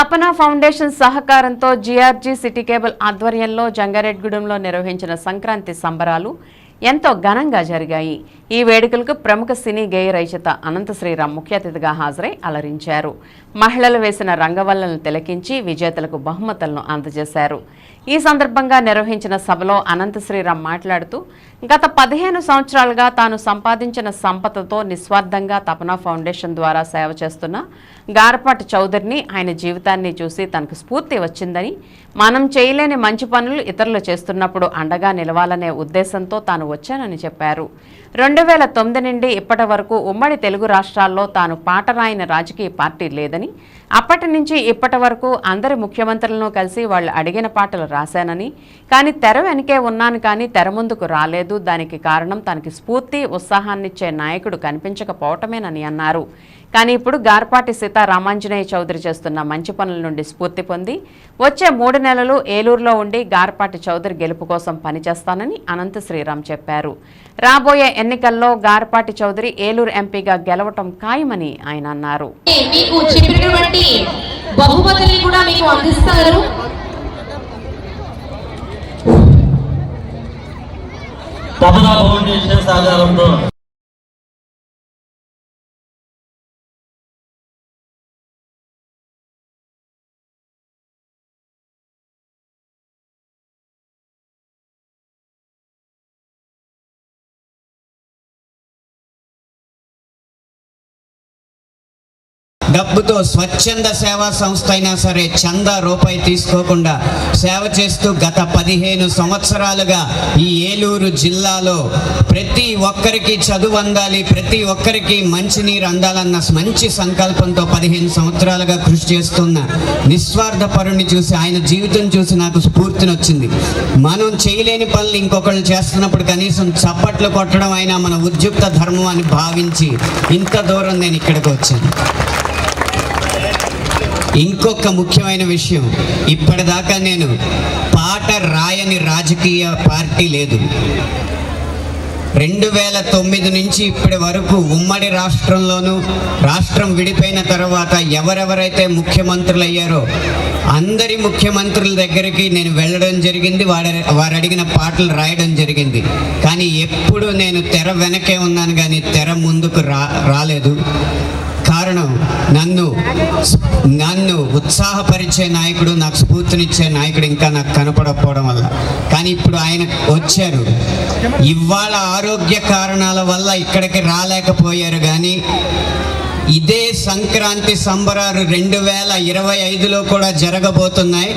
తపన ఫౌండేషన్ సహకారంతో జీఆర్జీ city cable ఆధ్వర్యంలో జంగారెడ్గూడెంలో నిర్వహించిన సంక్రాంతి సంబరాలు ఎంతో ఘనంగా జరిగాయి. ఈ వేడుకలకు ప్రముఖ సినీ గేయ రచయిత అనంత శ్రీరామ్ ముఖ్య అతిథిగా హాజరై అలరించారు. మహిళలు వేసిన రంగవల్లను తిలకించి విజేతలకు బహుమతులను అందజేశారు. ఈ సందర్భంగా నిర్వహించిన సభలో అనంత శ్రీరామ్ మాట్లాడుతూ గత పదిహేను సంవత్సరాలుగా తాను సంపాదించిన సంపదతో నిస్వార్థంగా తపన ఫౌండేషన్ ద్వారా సేవ చేస్తున్న గారపాటి చౌదరిని ఆయన జీవితాన్ని చూసి తనకు స్ఫూర్తి వచ్చిందని మనం చేయలేని మంచి పనులు ఇతరులు చేస్తున్నప్పుడు అండగా నిలవాలనే ఉద్దేశంతో తాను వచ్చానని చెప్పారు. రెండు వేల తొమ్మిది నుండి ఇప్పటి వరకు ఉమ్మడి తెలుగు రాష్ట్రాల్లో తాను పాట రాజకీయ పార్టీ లేదని అప్పటి నుంచి ఇప్పటి వరకు అందరి ముఖ్యమంత్రులను కలిసి వాళ్ళు అడిగిన పాటలు రాశానని కానీ తెర వెనకే ఉన్నాను కానీ తెర ముందుకు రాలేదు. దానికి కారణం తనకి స్ఫూర్తి ఉత్సాహాన్నిచ్చే నాయకుడు కనిపించకపోవటమేనని అన్నారు. కానీ ఇప్పుడు గార్పాటి సీతారామాంజనేయ చౌదరి చేస్తున్న మంచి పనుల నుండి స్ఫూర్తి పొంది వచ్చే మూడు నెలలు ఏలూరులో ఉండి గార్పాటి చౌదరి గెలుపు కోసం పనిచేస్తానని అనంత శ్రీరామ్ చెప్పారు. రాబోయే ఎన్నికల్లో గార్పాటి చౌదరి ఏలూరు ఎంపీగా గెలవటం ఖాయమని ఆయన అన్నారు. కొన్ని బహుమతులు కూడా మీకు అందిస్తారు. తపనా ఫౌండేషన్ సహకారంతో డబ్బుతో స్వచ్ఛంద సేవా సంస్థ అయినా సరే చందా రూపాయి తీసుకోకుండా సేవ చేస్తూ గత పదిహేను సంవత్సరాలుగా ఈ ఏలూరు జిల్లాలో ప్రతి ఒక్కరికి చదువు అందాలి ప్రతి ఒక్కరికి మంచినీరు అందాలన్న మంచి సంకల్పంతో పదిహేను సంవత్సరాలుగా కృషి చేస్తున్న నిస్వార్థ పరుణ్ణి చూసి ఆయన జీవితం చూసి నాకు స్ఫూర్తిని వచ్చింది మనం చేయలేని పనులు ఇంకొకళ్ళు చేస్తున్నప్పుడు కనీసం చప్పట్లు కొట్టడం అయినా మన ఉద్యుక్త ధర్మం అని భావించి ఇంత దూరం నేను ఇక్కడికి వచ్చాను. ఇంకొక ముఖ్యమైన విషయం. ఇప్పటిదాకా నేను పాట రాయని రాజకీయ పార్టీ లేదు. రెండు వేల తొమ్మిది నుంచి ఇప్పటి వరకు ఉమ్మడి రాష్ట్రంలోనూ రాష్ట్రం విడిపోయిన తర్వాత ఎవరెవరైతే ముఖ్యమంత్రులు అయ్యారో అందరి ముఖ్యమంత్రుల దగ్గరికి నేను వెళ్ళడం జరిగింది వాడ వారు అడిగిన పాటలు రాయడం జరిగింది. కానీ ఎప్పుడు నేను తెర వెనకే ఉన్నాను కానీ తెర ముందుకు రా రాలేదు. కారణం నన్ను నన్ను ఉత్సాహపరిచే నాయకుడు నాకు స్ఫూర్తినిచ్చే నాయకుడు ఇంకా నాకు కనపడకపోవడం వల్ల. కానీ ఇప్పుడు ఆయన వచ్చారు. ఇవాళ ఆరోగ్య కారణాల వల్ల ఇక్కడికి రాలేకపోయారు కానీ ఇదే సంక్రాంతి సంబరాలు రెండు వేల ఇరవై ఐదులో కూడా జరగబోతున్నాయి.